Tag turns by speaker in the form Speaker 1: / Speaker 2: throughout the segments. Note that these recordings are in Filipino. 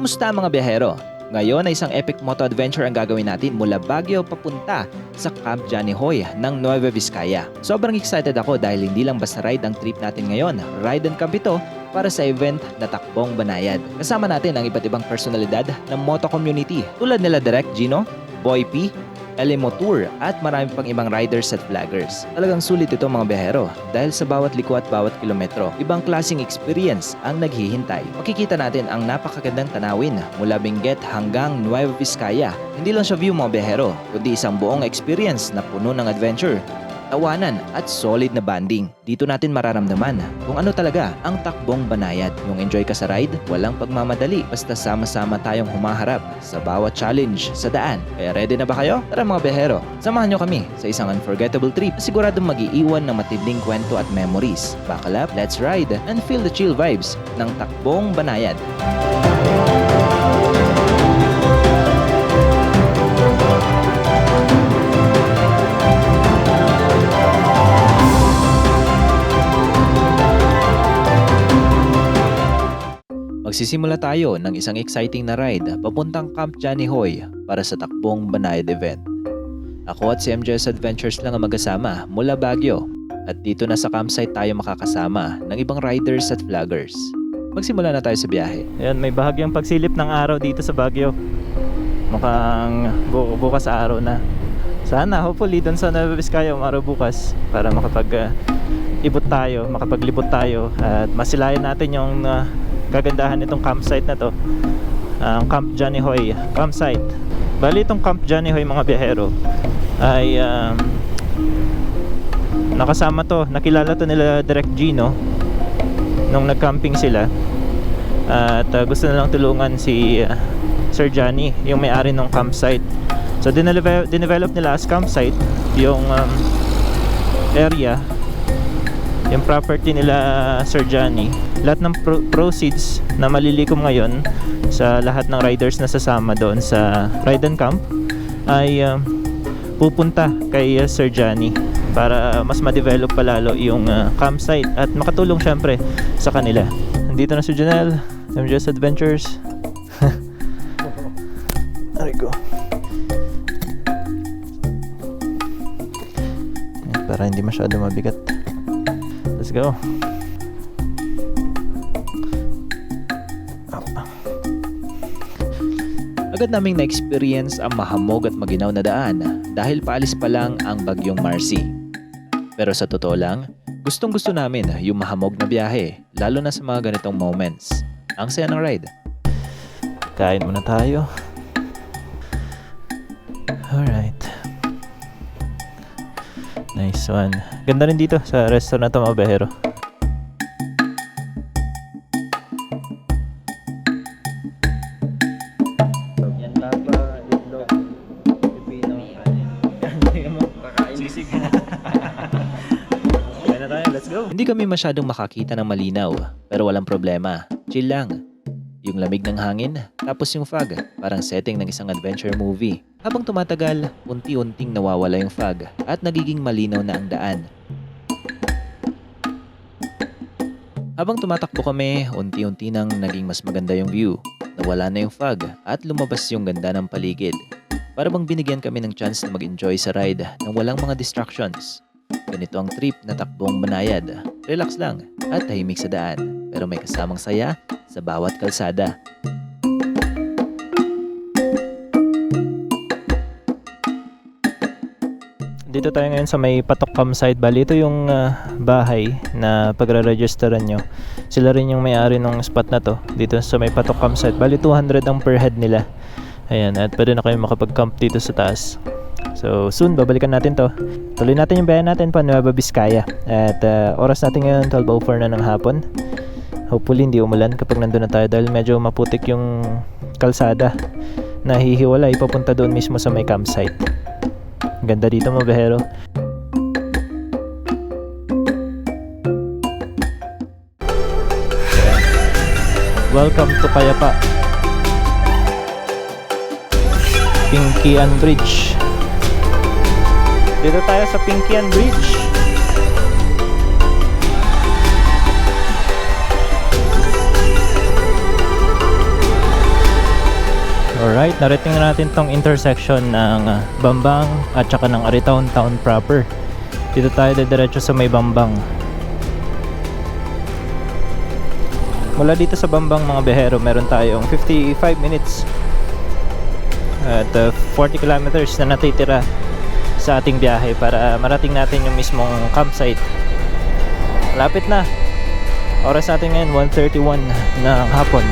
Speaker 1: Kamusta mga biyahero? Ngayon ay isang epic moto adventure ang gagawin natin mula Baguio papunta sa Camp Johnny Hoy ng Nueva Vizcaya. Sobrang excited ako dahil hindi lang basta ride ang trip natin ngayon. Ride and camp ito para sa event na Takbong Banayad. Kasama natin ang iba't ibang personalidad ng moto community tulad nila Direct Gino, Boy P, Elimo Tour at marami pang ibang riders at vloggers. Talagang sulit ito mga biyahero dahil sa bawat liko at bawat kilometro, ibang klaseng experience ang naghihintay. Makikita natin ang napakagandang tanawin mula Benguet hanggang Nueva Vizcaya. Hindi lang siya view mga biyahero, kundi isang buong experience na puno ng adventure, tawanan at solid na banding. Dito natin mararamdaman kung ano talaga ang takbong banayad. Yung enjoy ka sa ride, walang pagmamadali, basta sama-sama tayong humaharap sa bawat challenge sa daan. Kaya ready na ba kayo? Tara mga behero, samahan nyo kami sa isang unforgettable trip na siguradong mag-iiwan ng matinding kwento at memories. Buckle let's ride and feel the chill vibes ng takbong banayad. Magsisimula tayo ng isang exciting na ride papuntang Camp Johnny Hoy para sa takbong Banayad event. Ako at si MJS Adventures lang ang magkasama mula Baguio at dito na sa campsite tayo makakasama ng ibang riders at vloggers. Magsimula na tayo sa biyahe.
Speaker 2: Ayan, may bahagyang pagsilip ng araw dito sa Baguio. Mukhang bu- bukas araw na. Sana, hopefully, doon sa Nueva Vizcaya umaraw bukas para makapag uh, ibot tayo, makapaglibot tayo at masilayan natin yung uh, kagandahan nitong campsite na to. Ang Camp Johnny Hoy campsite. Bali itong Camp Johnny Hoy mga biyahero ay um, nakasama to, nakilala to nila Direct Gino nung nag-camping sila at uh, gusto na lang tulungan si uh, Sir Johnny yung may-ari ng campsite so dinevelop, dinevelop nila as campsite yung um, area yung property nila Sir Johnny lahat ng pro- proceeds na malilikom ngayon sa lahat ng riders na sasama doon sa ride and camp ay um, pupunta kay uh, Sir Johnny para mas ma-develop pa lalo yung uh, campsite at makatulong syempre sa kanila. Nandito na si Janelle, MJS Adventures. Ko. Ayan, Para hindi masyado mabigat. Let's go.
Speaker 1: Agad naming na-experience ang mahamog at maginaw na daan dahil paalis pa lang ang bagyong Marcy. Pero sa totoo lang, gustong gusto namin yung mahamog na biyahe, lalo na sa mga ganitong moments. Ang saya ng ride.
Speaker 2: Kain muna tayo. Alright. Nice one. Ganda rin dito sa restaurant na to mga behero. Go.
Speaker 1: Hindi kami masyadong makakita ng malinaw, pero walang problema. Chill lang. Yung lamig ng hangin, tapos yung fog, parang setting ng isang adventure movie. Habang tumatagal, unti-unting nawawala yung fog at nagiging malinaw na ang daan. Habang tumatakbo kami, unti-unti nang naging mas maganda yung view. Nawala na yung fog at lumabas yung ganda ng paligid. Para bang binigyan kami ng chance na mag-enjoy sa ride nang walang mga distractions. Ganito ang trip na takbong banayad. Relax lang at tahimik sa daan, pero may kasamang saya sa bawat kalsada.
Speaker 2: Dito tayo ngayon sa may Patok Campsite. Bali, ito yung ah, bahay na pagre-registeran nyo. Sila rin yung may-ari ng spot na to. Dito sa may Patok Campsite. Bali, 200 ang per head nila. Ayan, at pwede na kayo makapag-camp dito sa taas. So, soon, babalikan natin to. Tuloy natin yung bayan natin pa, Nueva Vizcaya. At ah, oras natin ngayon, 12.04 na ng hapon. Hopefully, hindi umulan kapag nandun na tayo dahil medyo maputik yung kalsada na hihiwalay papunta doon mismo sa may campsite. Ganda dito mo, Behero. Welcome to Payapa. Pinkian Bridge. Dito tayo sa Pinkian Bridge. Alright, narating na natin tong intersection ng ah, Bambang at saka ng Aritown Town proper. Dito tayo diretso sa may Bambang. Mula dito sa Bambang mga behero, meron tayong 55 minutes at uh, 40 kilometers na natitira sa ating biyahe para marating natin yung mismong campsite. Lapit na. Oras natin ngayon 1.31 ng hapon.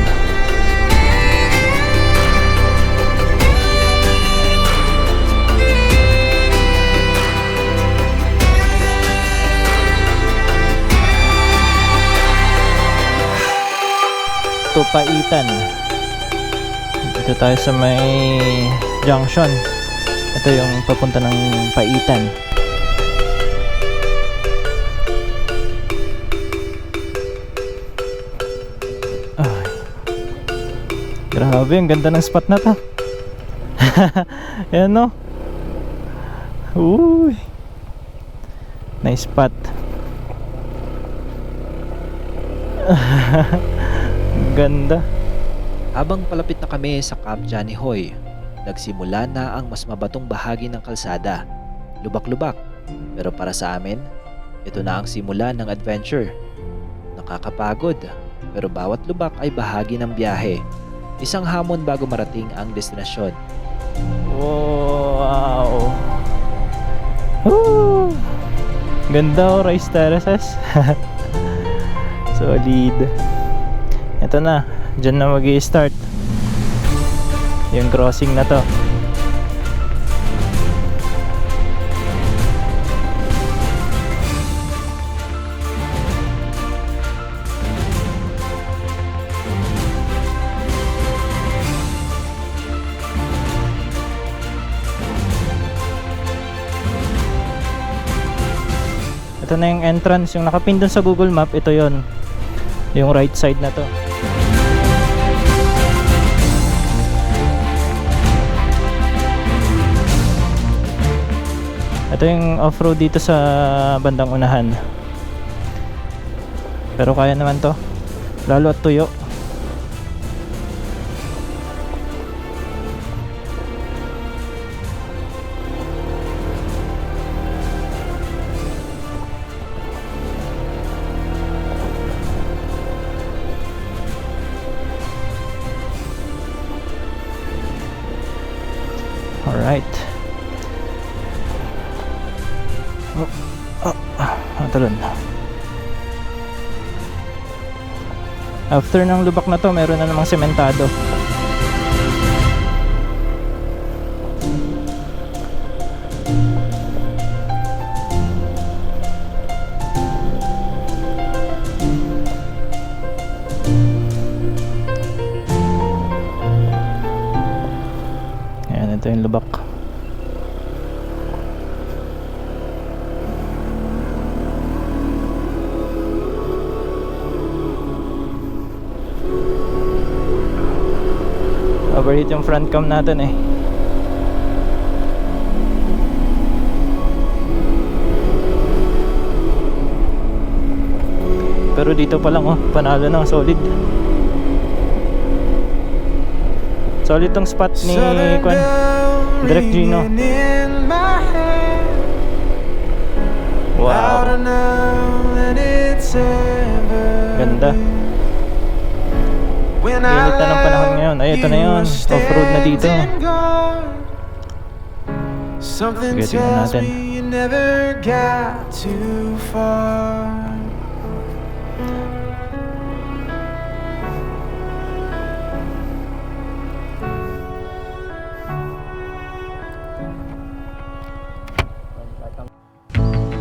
Speaker 2: Tupaitan. Dito tayo sa may junction. Ito yung papunta ng Paitan. Ay. Grabe, ang ganda ng spot na to. Ayan no. Uy. Nice spot. ganda.
Speaker 1: Habang palapit na kami sa Camp Johnny Hoy, nagsimula na ang mas mabatong bahagi ng kalsada. Lubak-lubak. Pero para sa amin, ito na ang simula ng adventure. Nakakapagod, pero bawat lubak ay bahagi ng biyahe. Isang hamon bago marating ang destinasyon.
Speaker 2: Wow. Woo! Ganda oh, rice terraces. Solid. Ito na, dyan na mag start Yung crossing na to. Ito na yung entrance, yung nakapin dun sa Google Map, ito yon Yung right side na to. Ito yung off-road dito sa bandang unahan. Pero kaya naman to. Lalo at tuyo. After ng lubak na to, meron na namang sementado. Overheat yung front cam natin eh. Pero dito pa lang oh, panalo na, solid. Solid tong spot ni Kwan. Direct Gino. Wow. Ganda. Init na ng panahon ngayon. Ay, ito na yun. Off-road na dito.
Speaker 3: Something
Speaker 2: Sige, tingnan
Speaker 3: tells
Speaker 2: natin.
Speaker 3: me you never got too far.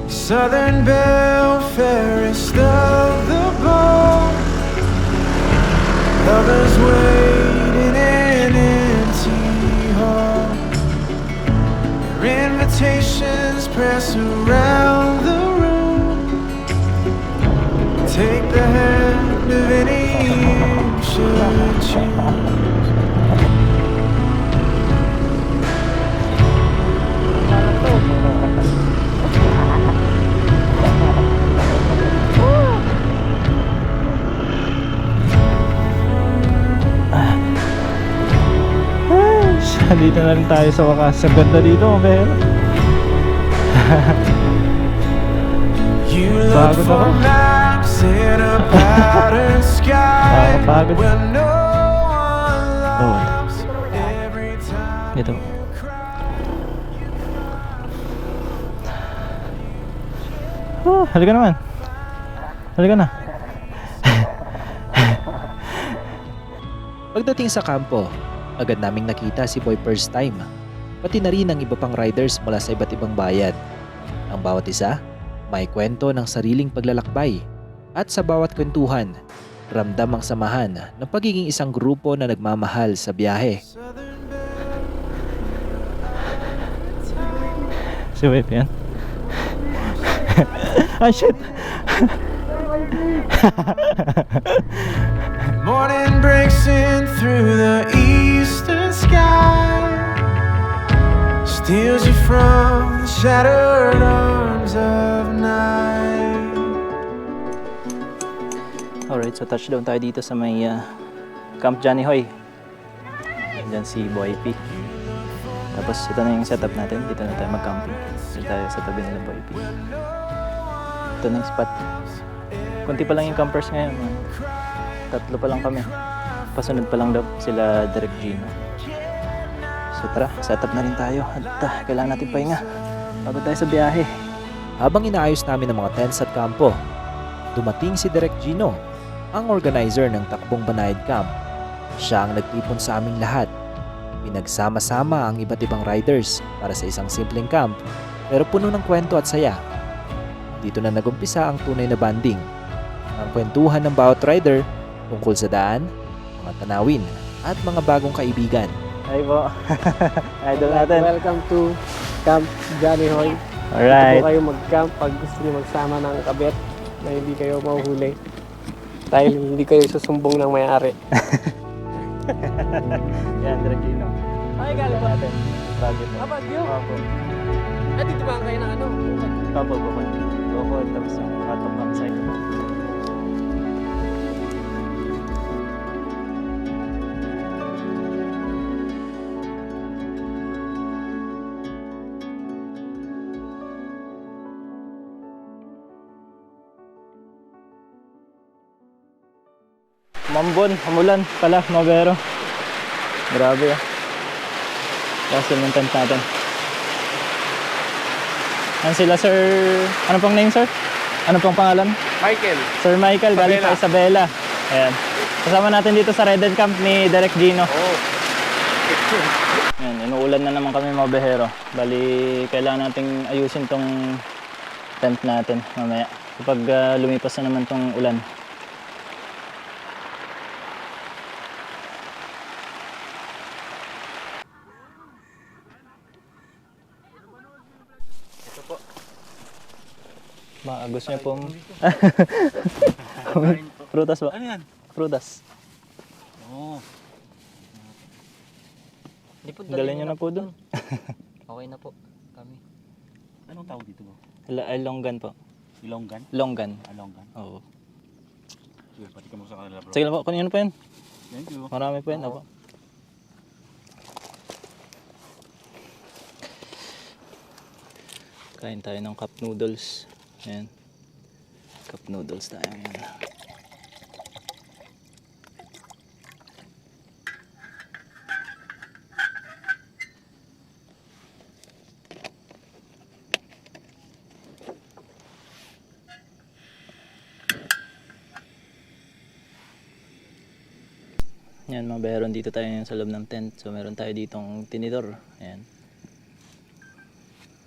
Speaker 3: Southern Belle, fairest of the bow. Lovers wait Invitations press around the room. Take the hand of any you should choose.
Speaker 2: dito na rin tayo sa wakas. Ang ganda dito,
Speaker 3: look
Speaker 2: Pagod
Speaker 3: for
Speaker 2: ako.
Speaker 3: maps in a patterned sky
Speaker 2: Nakakapagod.
Speaker 3: where no one
Speaker 2: Oh.
Speaker 3: laughs every time
Speaker 2: dito.
Speaker 3: you cry.
Speaker 2: Oh, halika naman. Halika na.
Speaker 1: Pagdating sa kampo, agad naming nakita si Boy first time. Pati na rin ang iba pang riders mula sa iba't ibang bayan. Ang bawat isa, may kwento ng sariling paglalakbay. At sa bawat kwentuhan, ramdam ang samahan ng pagiging isang grupo na nagmamahal sa biyahe.
Speaker 2: Si Web yan. ah, shit.
Speaker 3: Morning breaks in through the eastern sky, steals you from the shattered arms of night.
Speaker 2: Alright, so touchdown tayo dito sa may ah, Camp Johnny Hoy. Diyan si Boy P. Tapos ito na yung setup natin. Dito na tayo mag-camping. Dito tayo sa tabi nila Boy P. Ito na yung spot. Kunti pa lang yung campers ngayon. Man. Tatlo pa lang kami. Pasunod pa lang daw sila Derek Gino. So tara, setup na rin tayo. At ah, kailangan natin pahinga. Bago tayo sa biyahe.
Speaker 1: Habang inaayos namin ang mga tents at kampo, dumating si Direk Gino, ang organizer ng Takbong Banayad Camp. Siya ang nagtipon sa aming lahat. Pinagsama-sama ang iba't ibang riders para sa isang simpleng camp pero puno ng kwento at saya. Dito na nagumpisa ang tunay na banding. Ang kwentuhan ng bawat rider tungkol sa daan, mga tanawin, at mga bagong kaibigan.
Speaker 2: Hi po. Idol natin.
Speaker 4: Welcome to Camp Johnny Hoy.
Speaker 2: Alright.
Speaker 4: Dito po kayo mag-camp pag gusto niyo magsama ng kabet na hindi kayo mahuhuli. Dahil hindi kayo susumbong ng may-ari.
Speaker 2: Yan, Dragino.
Speaker 4: Ay, galing ba?
Speaker 2: natin. Bagyo po.
Speaker 4: Ah, Baguio?
Speaker 2: Opo.
Speaker 4: Ah, dito ba kayo ng ano?
Speaker 2: Opo, Bukod. Bukod, tapos yung Patok campsite. Mambon, hamulan pala, Mabero. Grabe ah. Castle ng tent natin. Ano sila, sir? Ano pong name, sir? Ano pong pangalan?
Speaker 4: Michael.
Speaker 2: Sir Michael, galing pa Isabela. Ayan. Kasama natin dito sa Red Dead Camp ni Derek Gino.
Speaker 4: Oh.
Speaker 2: Ayan, inuulan na naman kami mga behero. Bali, kailangan nating ayusin tong tent natin mamaya. Kapag ah, lumipas na naman tong ulan. Ba, gusto niyo pong... Prutas ba? Ano yan? Prutas.
Speaker 5: Di po,
Speaker 2: Dala niyo na po doon.
Speaker 5: Okay na po kami.
Speaker 6: Anong tawag dito bro?
Speaker 2: L- ay, longgan po.
Speaker 6: Ilonggan?
Speaker 2: Longgan.
Speaker 6: Alonggan?
Speaker 2: Oo.
Speaker 6: Sige, pati ka mo sa kanila bro.
Speaker 2: Sige lang po, kanino po yan?
Speaker 6: Thank you.
Speaker 2: Marami po yan. Opo. Kain tayo ng cup noodles. Ayan. Cup noodles tayo ngayon. Yan, mga beron dito tayo ngayon sa loob ng tent. So, meron tayo ditong tinidor. Ayan.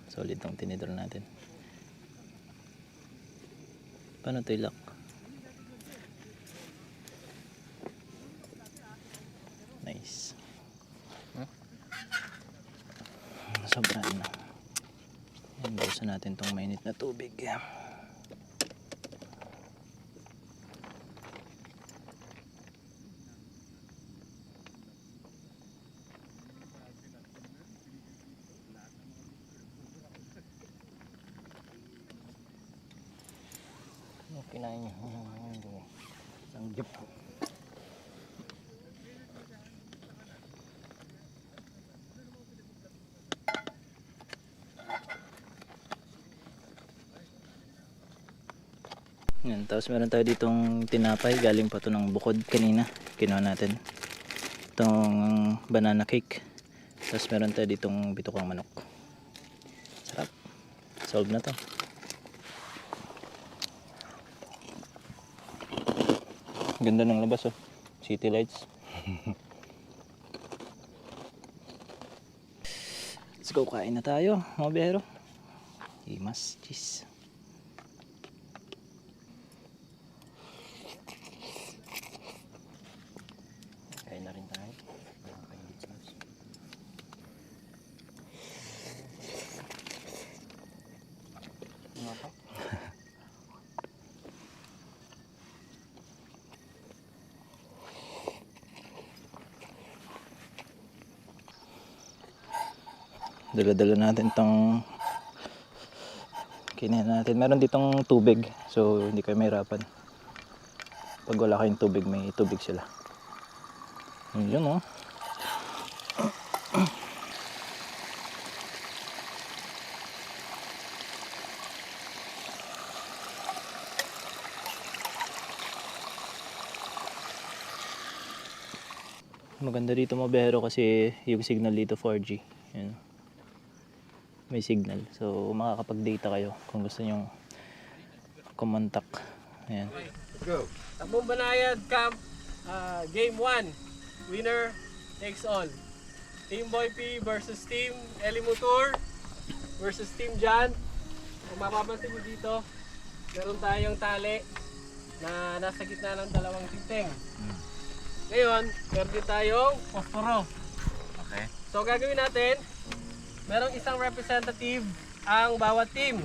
Speaker 2: Solid tong tinidor natin. Paano ito ilak? Nice. Sobra na. Bukasan natin tong mainit na tubig.
Speaker 5: Kinain niyo. Ang jeep. Yan, tapos meron tayo ditong tinapay. Galing pa to ng bukod kanina. Kinuha natin. Itong banana cake. Tapos meron tayo ditong bitukang manok. Sarap. Solve na to. Ganda ng labas oh. City lights. Let's go, kain na tayo, mga biyero. Imas, cheese. Kain na rin tayo. Mga kainit Ano pa? Dala-dala natin tong kinain natin. Meron ditong tubig. So, hindi kayo mahirapan. Pag wala kayong tubig, may tubig sila. Yun oh. Maganda dito mabero kasi yung signal dito 4G. Yun may signal. So, makakapag-data kayo kung gusto nyong kumontak. Ayan.
Speaker 4: Takbong Banayad Camp ah, Game 1. Winner takes all. Team Boy P versus Team Elimutur versus Team Jan. Kung mapapansin nyo dito, meron tayong tali na nasa gitna ng dalawang tinting. Ngayon, meron din tayong posporo.
Speaker 6: Okay.
Speaker 4: So gagawin natin, merong isang representative ang bawat team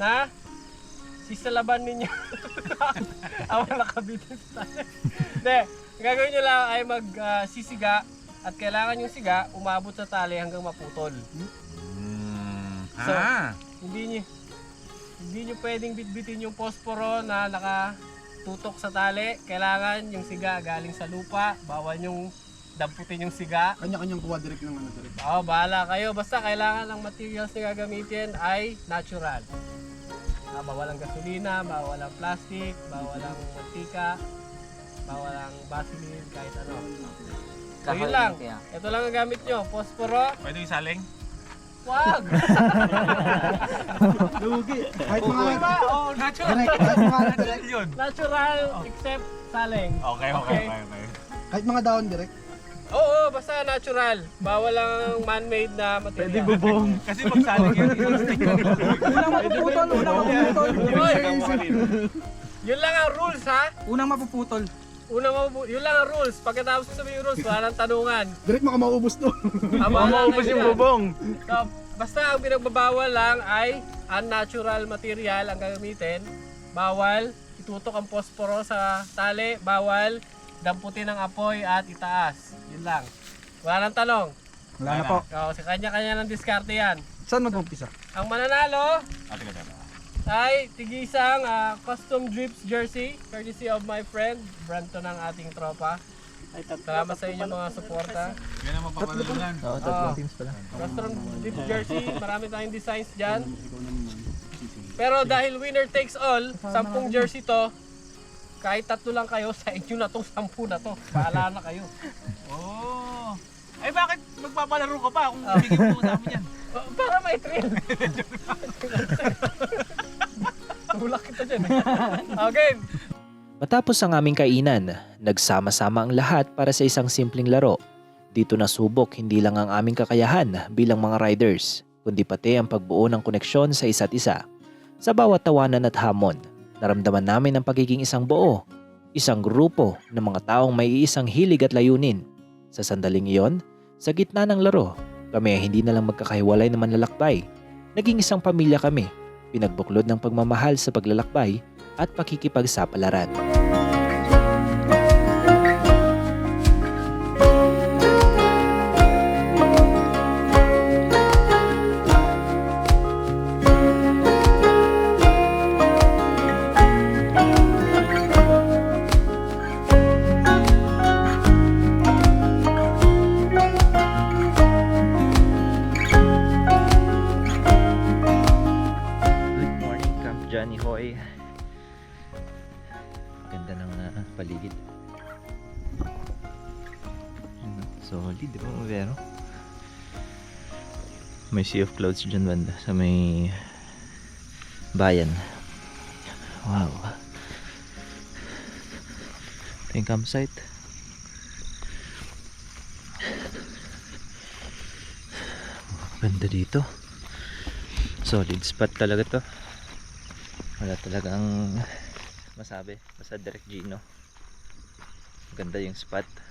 Speaker 4: na sisalaban ninyo. Awa nakabitin sa tayo. Hindi, ang gagawin nyo lang ay magsisiga at kailangan yung siga umabot sa tali hanggang maputol. So, hindi nyo, hindi nyo pwedeng bitbitin yung posporo na nakatutok sa tali. Kailangan yung siga galing sa lupa. Bawal yung damputin yung siga.
Speaker 7: Kanya-kanyang kuha direct ng ano direct.
Speaker 4: Oo, bahala kayo. Basta kailangan ng materials na gagamitin ay natural. Ah, bawalang gasolina, bawalang plastic, bawalang mantika, bawalang vaseline, kahit ano. So yun lang. Ito lang ang gamit nyo. Posporo.
Speaker 6: Pwede yung saling?
Speaker 4: Wag!
Speaker 7: Kahit mga
Speaker 4: Diba? Oh, natural.
Speaker 7: direct, kahit mga direct,
Speaker 6: Yun.
Speaker 4: Natural except saling.
Speaker 6: Okay, okay, okay. okay.
Speaker 7: kahit mga daon direct.
Speaker 4: Oo, basta natural. Bawal lang man-made na material. Pwede
Speaker 6: Bubong. Kasi pag saling yun, stick ko.
Speaker 7: Unang mapuputol, unang mapuputol.
Speaker 4: Hoy! Yun lang ang rules ha.
Speaker 7: Unang mapuputol.
Speaker 4: Una mo, yun lang ang rules. Pagkatapos ko sabihin yung rules, wala nang tanungan.
Speaker 7: Direct maka maubos to.
Speaker 4: Aba,
Speaker 6: Maubos yung bubong.
Speaker 4: So, basta ang pinagbabawal lang ay unnatural material ang gagamitin. Bawal itutok ang posporo sa tali. Bawal damputin ng apoy at itaas. Yun lang. Wala nang tanong.
Speaker 7: Wala na po.
Speaker 4: O, sa kanya-kanya ng diskarte yan.
Speaker 7: Saan mag-umpisa?
Speaker 4: Ang mananalo
Speaker 6: Ate ka dala.
Speaker 4: ay tigisang ah, custom drips jersey courtesy of my friend brand to ng ating tropa salamat sa inyo mga suporta
Speaker 6: Yan ang mapapanalunan.
Speaker 5: Oo,
Speaker 4: tatlong
Speaker 5: teams pala.
Speaker 4: custom drips jersey marami tayong designs dyan pero dahil winner takes all 10 jersey to kahit tatlo lang kayo sa inyo na tong 10 na to bahala na kayo
Speaker 6: Oh. Ay bakit magpapalaro ka pa kung bigyan mo sa amin yan?
Speaker 4: Oh, para may thrill tulak kita dyan eh. okay
Speaker 1: Matapos ang aming kainan, nagsama-sama ang lahat para sa isang simpleng laro. Dito nasubok hindi lang ang aming kakayahan bilang mga riders, kundi pati ang pagbuo ng koneksyon sa isa't isa. Sa bawat tawanan at hamon, naramdaman namin ang pagiging isang buo, isang grupo ng mga taong may iisang hilig at layunin. Sa sandaling iyon, sa gitna ng laro, kami ay hindi na lang magkakahiwalay na manlalakbay. Naging isang pamilya kami, pinagbuklod ng pagmamahal sa paglalakbay at pakikipagsapalaran.
Speaker 2: Solid, di ba Mavero? May sea of clouds dyan banda sa may bayan. Wow. Yung campsite. Ganda dito. Solid spot talaga to. Wala talagang masabi. Basta direct Gino. Ganda yung spot.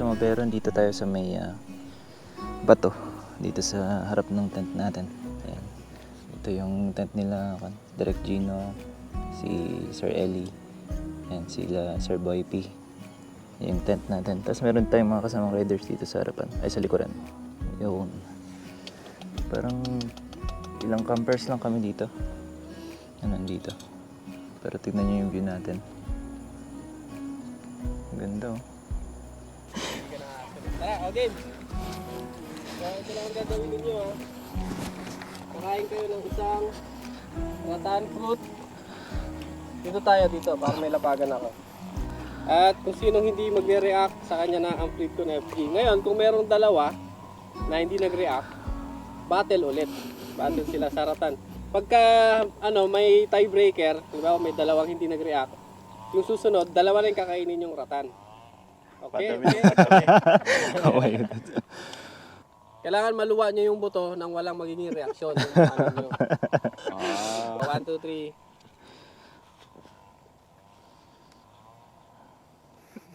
Speaker 2: Okay, so maberon dito tayo sa may ah, bato dito sa harap ng tent natin. Ayan. Ito yung tent nila, Direct Gino, si Sir Ellie, and sila Sir Boy P. Yung tent natin. Tapos meron tayong mga kasamang riders dito sa harapan, ay sa likuran. Yun. Parang ilang campers lang kami dito. Na nandito. Pero tignan nyo yung view natin. Ganda oh.
Speaker 4: Game. So, ito lang ang gagawin ninyo ha. Kakain kayo ng isang ratan fruit. Dito tayo dito, para may lapagan ako. At kung sinong hindi magre-react sa kanya na ang flip ko na FG. Ngayon, kung merong dalawa na hindi nag-react, battle ulit. Battle sila sa ratan. Pagka ano, may tiebreaker, di ba, may dalawang hindi nag-react, yung susunod, dalawa rin kakainin yung ratan. Okay? okay?
Speaker 2: Oh my God.
Speaker 4: Kailangan maluwa nyo yung buto nang walang magiging reaksyon. Yung ano nyo. Ah. One, two, three.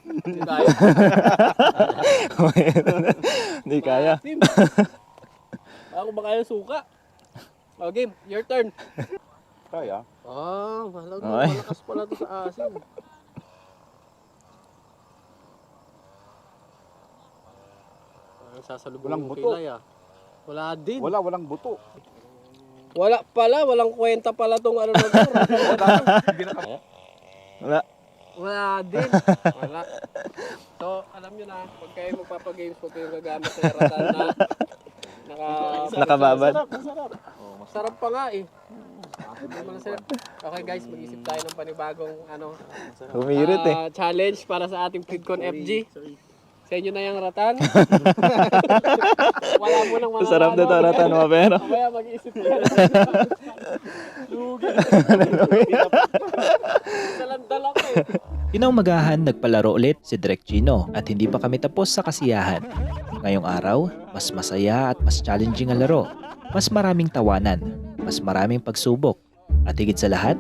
Speaker 4: Hindi tayo.
Speaker 2: Hindi kaya.
Speaker 4: Team. Ako ba kaya suka? O game, your turn.
Speaker 7: Kaya.
Speaker 4: Ah,
Speaker 2: Ay.
Speaker 4: malakas pala to sa asin. Sasalubong
Speaker 7: Walang buto.
Speaker 4: kilay ah. Wala din.
Speaker 7: Wala, walang buto.
Speaker 4: Wala pala, walang kwenta pala tong ano na to.
Speaker 2: Wala.
Speaker 4: Wala din. Wala. So, alam nyo na, pag kayo magpapagames, huwag kayong gagamit ng ratan na naka...
Speaker 2: Nakababad.
Speaker 4: Sarap pa nga eh. Hindi mo na sarap. Okay guys, mag-isip tayo ng panibagong ano,
Speaker 2: Humirit eh.
Speaker 4: ah, challenge para sa ating Fleetcon FG. Sa inyo na yung ratan. Wala mo nang mananalo.
Speaker 2: Sarap na to, ratan mo, pero.
Speaker 4: Mamaya mag-iisip tayo. Lugi. Salandal ako eh.
Speaker 1: Inaumagahan nagpalaro ulit si Direk Gino at hindi pa kami tapos sa kasiyahan. Ngayong araw, mas masaya at mas challenging ang laro. Mas maraming tawanan, mas maraming pagsubok, at higit sa lahat,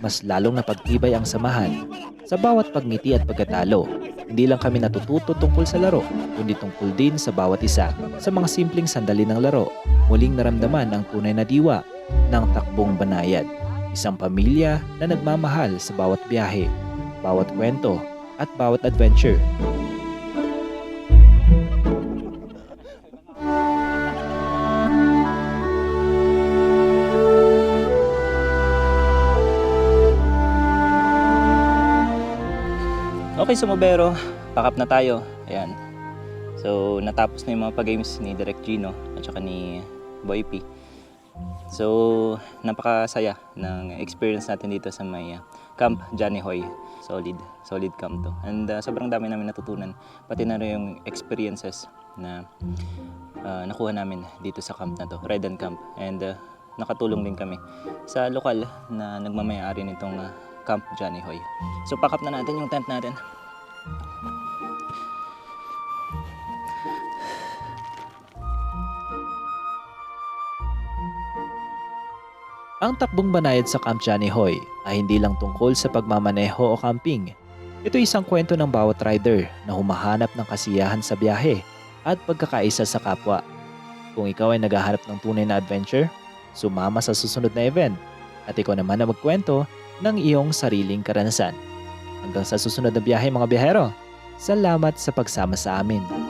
Speaker 1: mas lalong napagtibay ang samahan. Sa bawat pagngiti at pagkatalo, hindi lang kami natututo tungkol sa laro, kundi tungkol din sa bawat isa. Sa mga simpleng sandali ng laro, muling naramdaman ang tunay na diwa ng takbong banayad. Isang pamilya na nagmamahal sa bawat biyahe, bawat kwento, at bawat adventure.
Speaker 5: Okay, sumubero. Pack up na tayo. Ayan. So, natapos na yung mga pag-games ni Direct Gino at saka ni Boy P. So, napakasaya ng experience natin dito sa may uh, Camp Johnny Hoy. Solid, solid camp to. And uh, sobrang dami namin natutunan. Pati na rin yung experiences na uh, nakuha namin dito sa camp na to, Ride and Camp. And uh,
Speaker 2: nakatulong din kami sa lokal na nagmamayari nitong ah, Camp Johnny Hoy. So pack up na natin yung tent natin.
Speaker 1: Ang takbong banayad sa Camp Johnny Hoy ay hindi lang tungkol sa pagmamaneho o camping. Ito isang kwento ng bawat rider na humahanap ng kasiyahan sa biyahe at pagkakaisa sa kapwa. Kung ikaw ay naghahanap ng tunay na adventure, sumama sa susunod na event at ikaw naman na magkwento ng iyong sariling karanasan. Hanggang sa susunod na biyahe mga biyahero, salamat sa pagsama sa amin.